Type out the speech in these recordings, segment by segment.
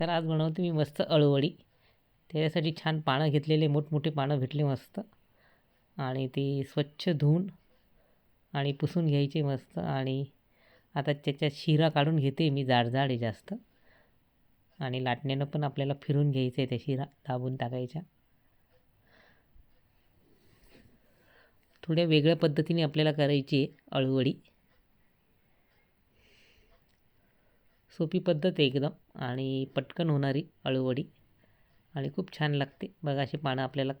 तर आज बनवते मी मस्त अळवडी. त्याच्यासाठी छान पानं घेतलेले मोठमोठे पानं भेटले मस्त. आणि ती स्वच्छ धुवून आणि पुसून घ्यायचे मस्त. आणि आता त्याच्यात शिरा काढून घेते मी जाड जाड आहे जास्त. आणि लाटण्यानं पण आपल्याला फिरून घ्यायचं आहे त्या शिरा दाबून टाकायच्या. थोड्या वेगळ्या पद्धतीने आपल्याला करायची आहे अळवडी. सोपी पद्धत आहे एकदम. आणि पटकन होणारी अळूवडी. आणि खूप छान लागते. बघा अशी पानं आपल्याला.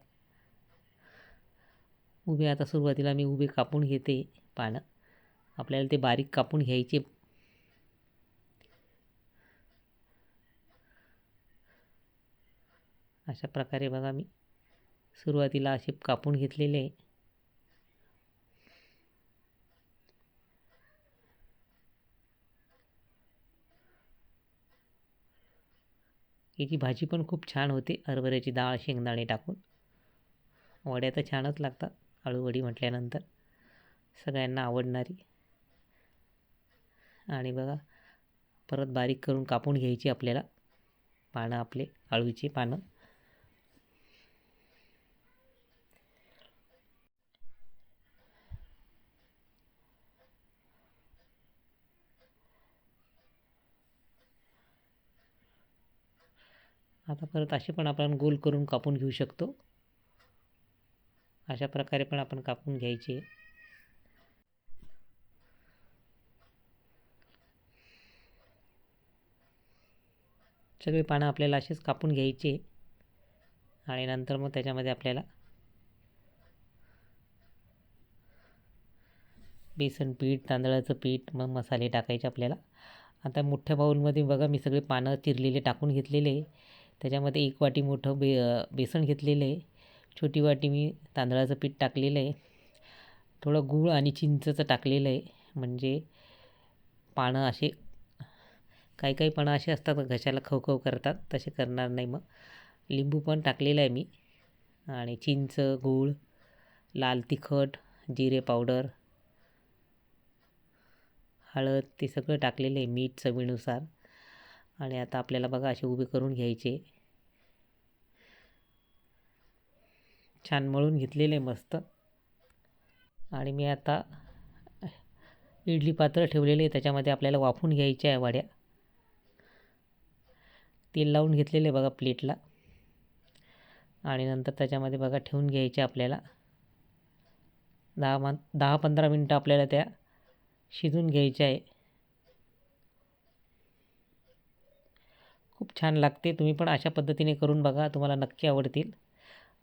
उभे आता सुरुवातीला मी उभे कापून घेते पानं. आपल्याला ते बारीक कापून घ्यायचे. अशा प्रकारे बघा मी सुरुवातीला असे कापून घेतलेले आहे. याची भाजी पण खूप छान होते. हरभऱ्याची डाळ शेंगदाणे टाकून. वड्या तर छानच लागतात आळूवडी म्हटल्यानंतर. सगळ्यांना आवडणारी. आणि बघा परत बारीक करून कापून घ्यायची आपल्याला. पानं आपले अळूचे पानं. आता परत असे पण आपण गोल करून कापून घेऊ शकतो. अशा प्रकारे पण आपण कापून घ्यायचे. सगळे पानं आपल्याला असेच कापून घ्यायचे. आणि नंतर मग त्याच्यामध्ये आपल्याला बेसन पीठ तांदळाचं पीठ मग मसाले टाकायचे आपल्याला. आता मोठ्या बाऊलमध्ये बघा मी सगळे पानं चिरलेले टाकून घेतलेले. त्याच्यामध्ये एक वाटी मोठं बे बेसन घेतलेलं आहे. छोटी वाटी मी तांदळाचं पीठ टाकलेलं आहे. थोडं गूळ आणि चिंचचं टाकलेलं आहे. म्हणजे पानं असे काही काही पानं असे असतात घशाला खवखव करतात. तसे करणार नाही मग. लिंबू पण टाकलेलं आहे मी. आणि चिंच गूळ लाल तिखट जिरे पावडर हळद ते सगळं टाकलेलं आहे मीठ चवीनुसार. आणि आता आपल्याला बघा असे उभे करून घ्यायचे. छान मळून घेतलेले मस्त. आणि मी आता इडली पात्र ठेवलेले त्याच्यामध्ये आपल्याला वाफून घ्यायच्या आहे वड्या. तेल लावून घेतलेले बघा प्लेटला. आणि नंतर त्याच्यामध्ये बघा ठेवून घ्यायचे आपल्याला. दहा मन दहा पंधरा मिनटं आपल्याला त्या शिजून घ्यायच्या आहे. खूप छान लागते. तुम्ही पण अशा पद्धतीने करून बघा तुम्हाला नक्की आवडतील.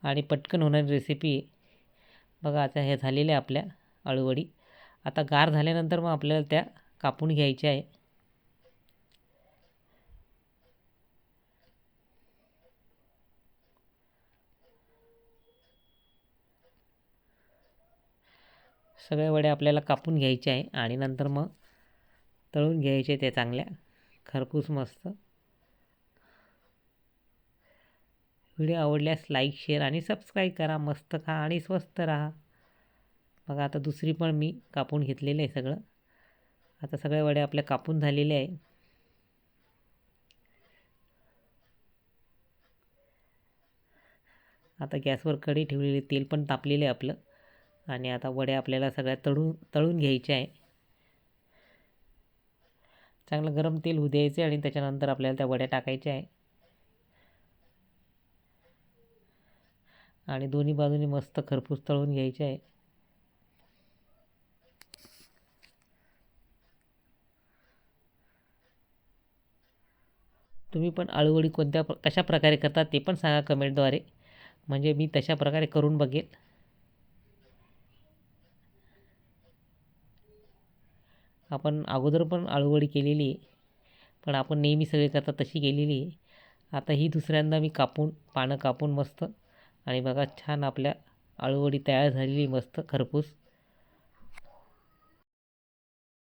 आणि पटकन होणारी रेसिपी आहे बघा आता हे झालेल्या आपल्या अळूवडी. आता गार झाल्यानंतर मग आपल्याला त्या कापून घ्यायच्या आहे. सगळ्या वड्या आपल्याला कापून घ्यायच्या आहे आणि नंतर मग तळून घ्यायचे त्या चांगल्या खरपूस मस्त. व्हिडिओ आवडल्यास लाईक शेअर आणि सबस्क्राईब करा. मस्त खा आणि स्वस्त राहा. बघा आता दुसरी पण मी कापून घेतलेलं आहे सगळं. आता सगळ्या वड्या आपल्या कापून झालेल्या आहे आता गॅसवर कढी ठेवलेली तेल पण तापलेलं आहे आपलं. आणि आता वड्या आपल्याला सगळ्या तळून तळून घ्यायच्या आहे. चांगलं गरम तेल होऊ द्यायचे आणि त्याच्यानंतर आपल्याला त्या वड्या टाकायच्या आहे. आणि दोन्ही बाजूनी मस्त खरपूस तळून घ्यायचे आहे. तुम्ही पण आळूवडी कोणत्या प्र कशा प्रकारे करता ते पण सांगा कमेंटद्वारे. म्हणजे मी तशा प्रकारे करून बघेल. आपण अगोदर पण आळूवडी केलेली आहे. पण आपण नेहमी सगळे करता तशी केलेली आहे. आता ही दुसऱ्यांदा मी कापून पानं कापून मस्त आणि बघा छान आपल्या आळूवडी तयार झालेली मस्त खरपूस.